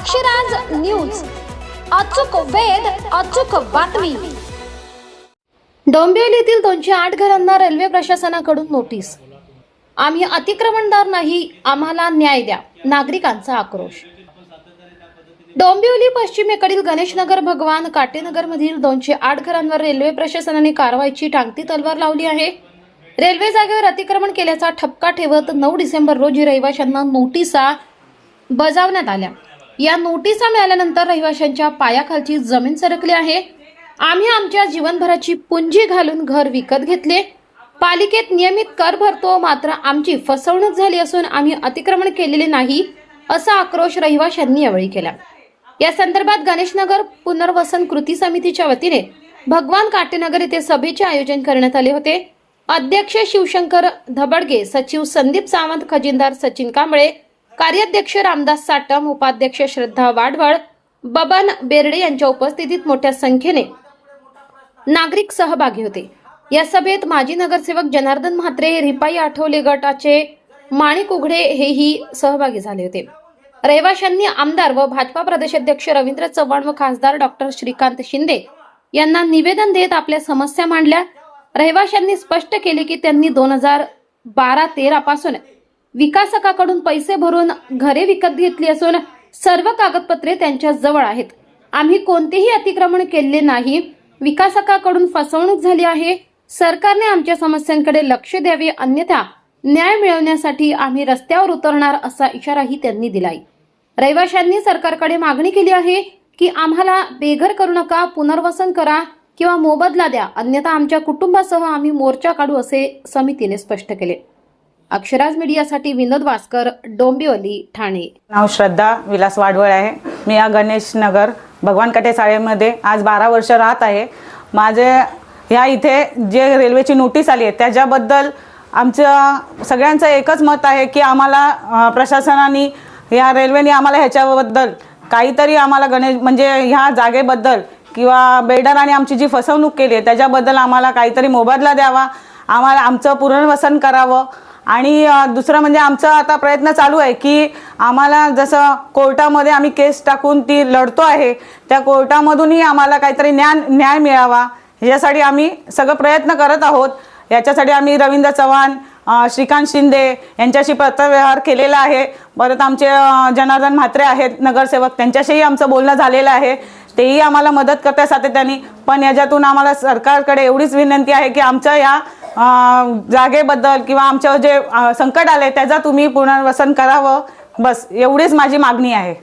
Akshraj news. अचूक वेध अचूक बातमी. डोंबिवलीतील दोनशे आठ घरांना रेल्वे प्रशासनाकडून नोटीस. आम्ही अतिक्रमणदार नाही आम्हाला न्याय द्या नागरिकांचा आक्रोश. डोंबिवली पश्चिमेकडील गणेशनगर भगवान काटेनगर मधील दोनशे आठ घरांवर रेल्वे प्रशासनाने कारवाईची टांगती तलवार लावली आहे. रेल्वे जागेवर अतिक्रमण केल्याचा ठपका ठेवत नऊ डिसेंबर रोजी रहिवाशांना नोटिसा बजावण्यात आल्या. या नोटिसा मिळाल्यानंतर रहिवाशांच्या पायाखालची जमीन सरकली आहे. आम्ही आमच्या जीवनभराची पुंजी घालून घर विकत घेतले. पालिकेत नियमित कर भरतो मात्र आमची फसवणूक झाली असून आम्ही अतिक्रमण केलेले नाही असा आक्रोश रहिवाशांनी यावेळी केला. या संदर्भात गणेशनगर पुनर्वसन कृती समितीच्या वतीने भगवान काटेनगर येथे सभेचे आयोजन करण्यात आले होते. अध्यक्ष शिवशंकर धबडगे सचिव संदीप सावंत खजिनदार सचिन कांबळे कार्याध्यक्ष रामदास साटम उपाध्यक्ष श्रद्धा वाडवळ बबन बेर्डे यांच्या उपस्थितीत मोठ्या संख्येने नागरिक सहभागी होते. या सभेत माजी नगरसेवक जनार्दन म्हात्रे रिपाई आठवले गटाचे माणिक उघडे हेही सहभागी झाले होते. रहिवाशांनी आमदार व भाजपा प्रदेशाध्यक्ष रवींद्र चव्हाण व खासदार डॉक्टर श्रीकांत शिंदे यांना निवेदन देत आपल्या समस्या मांडल्या. रहिवाशांनी स्पष्ट केले की त्यांनी दोन हजार बारा तेरा पासून विकासकाकडून पैसे भरून घरे विकत घेतली असून सर्व कागदपत्रे त्यांच्या जवळ आहेत. आम्ही कोणतेही अतिक्रमण केलेले नाही. विकासकाकडून फसवणूक झाली आहे. सरकारने आमच्या समस्यांकडे लक्ष द्यावे अन्यथा न्याय मिळवण्यासाठी आम्ही रस्त्यावर उतरणार असा इशाराही त्यांनी दिलाय. रहिवाशांनी सरकारकडे मागणी केली आहे की आम्हाला बेघर करू नका पुनर्वसन करा किंवा मोबदला द्या. अन्यथा आमच्या कुटुंबासह आम्ही मोर्चा काढू असे समितीने स्पष्ट केले. अक्षराज मीडियासाठी विनोद वासकर डोंबिवली ठाणे. नाव श्रद्धा विलास वाडवळ आहे. मी या गणेश नगर भगवान कटे शाळेमध्ये आज बारा वर्ष राहत आहे. माझे ह्या इथे जे रेल्वेची नोटीस आली आहे त्याच्याबद्दल आमचं सगळ्यांचं एकच मत आहे की आम्हाला प्रशासनाने या रेल्वेने आम्हाला ह्याच्याबद्दल काहीतरी आम्हाला गणेश म्हणजे ह्या जागेबद्दल किंवा बेडराने आमची जी फसवणूक केली आहे त्याच्याबद्दल आम्हाला काहीतरी मोबदला द्यावा. आम्हाला आमचं पुनर्वसन करावं. आणि दुसरं म्हणजे आमचा आता प्रयत्न चालू आहे की आम्हाला जसं कोर्टामध्ये आम्ही केस टाकून ती लढतो आहे त्या कोर्टामधूनही आम्हाला काहीतरी ज्ञान न्याय मिळावा यासाठी आम्ही सगळं प्रयत्न करत आहोत. याच्यासाठी आम्ही रवींद्र चव्हाण श्रीकांत शिंदे यांच्याशी पत्रव्यवहार केलेला आहे. परत आमचे जनार्दन म्हात्रे आहेत नगरसेवक त्यांच्याशीही आमचं बोलणं झालेलं आहे. तेही आम्हाला मदत करतात सातत्याने. पण याच्यातून आम्हाला सरकारकडे एवढीच विनंती आहे की आमच्या या जागेबद्दल किंवा आमच्यावर जे संकट आले त्याचा तुम्ही पुनर्वसन करावं. बस एवढीच माझी मागणी आहे.